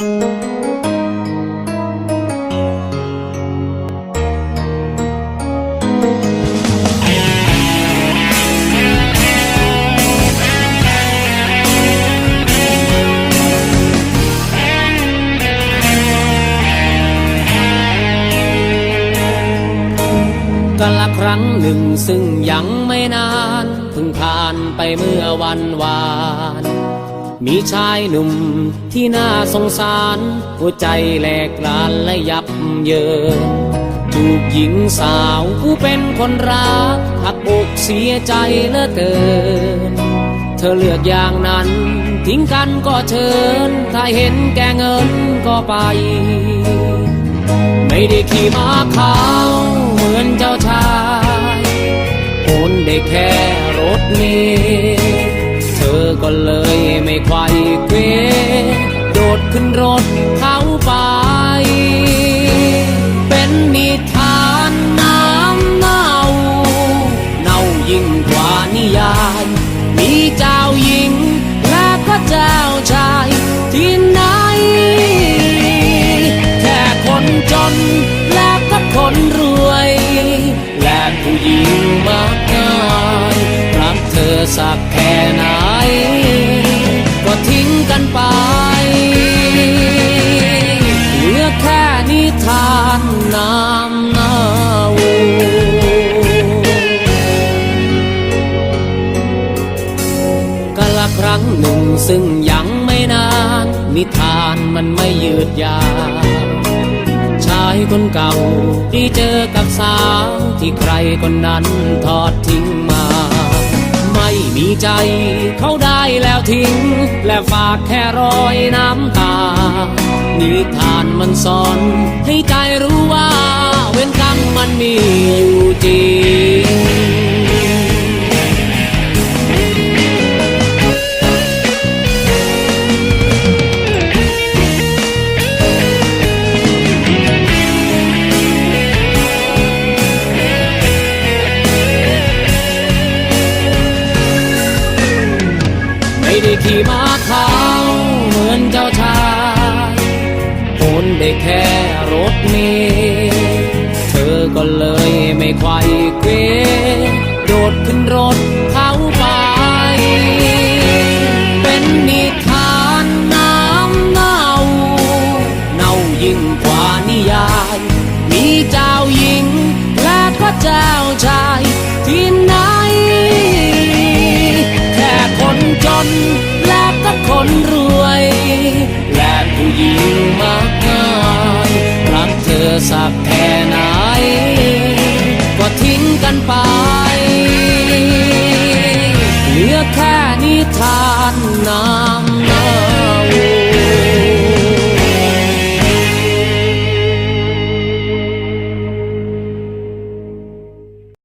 กันละครั้งหนึ่งซึ่งยังไม่นานเพิ่งผ่านไปเมื่อวันวาน มีชายหนุ่มที่น่าสงสาร หัวใจแหลกลานและยับเยินถูกหญิงสาวผู้เป็นคนรักหักอกเสียใจเหลือเกิน เธอเลือกอย่างนั้น ทิ้งกันก็เชิญ ถ้าเห็นแก่เงินก็ไป ไม่ได้ขี่ม้าขาวเหมือนเจ้าชายโอนได้แค่รถเมล์เธอก็เลย ไม่ไขว้เควโดดขึ้นรถเขาไป เป็นนิทานน้ำเน่าเน่ายิ่งกว่านิยาย มีเจ้าหญิงและก็เจ้าชายที่ไหน แค่คนจนและก็คนรวย และผู้หญิงมากมายรักเธอสักแค่ไหน กันไป เหลือแค่นิทานน้ำเน่ากาละครั้งหนึ่งซึ่งยังไม่นาน นิทานมันไม่ยืดยาวชายคนเก่าที่เจอกับสาวที่ใครคนนั้นทอดทิ้งมา ใจเขาได้แล้วทิ้ง และฝากแค่รอยน้ำตา นิทานมันสอนให้ใจรู้ว่า เว้นกรรมมันมีอยู่จริง ได้ขี่ม้าขาวเหมือนเจ้าชายโอนได้แค่รถเมล์เธอก็เลยไม่ไขว้เควโดดขึ้นรถเขาไป เป็นนิทานน้ำเน่า เน่ายิ่งกว่านิยาย มีเจ้าหญิงและก็เจ้าช คนรวย และผู้หญิงมากมายรักเธอสักแค่ไหน ก็ทิ้งกันไป เหลือแค่นิทานน้ำ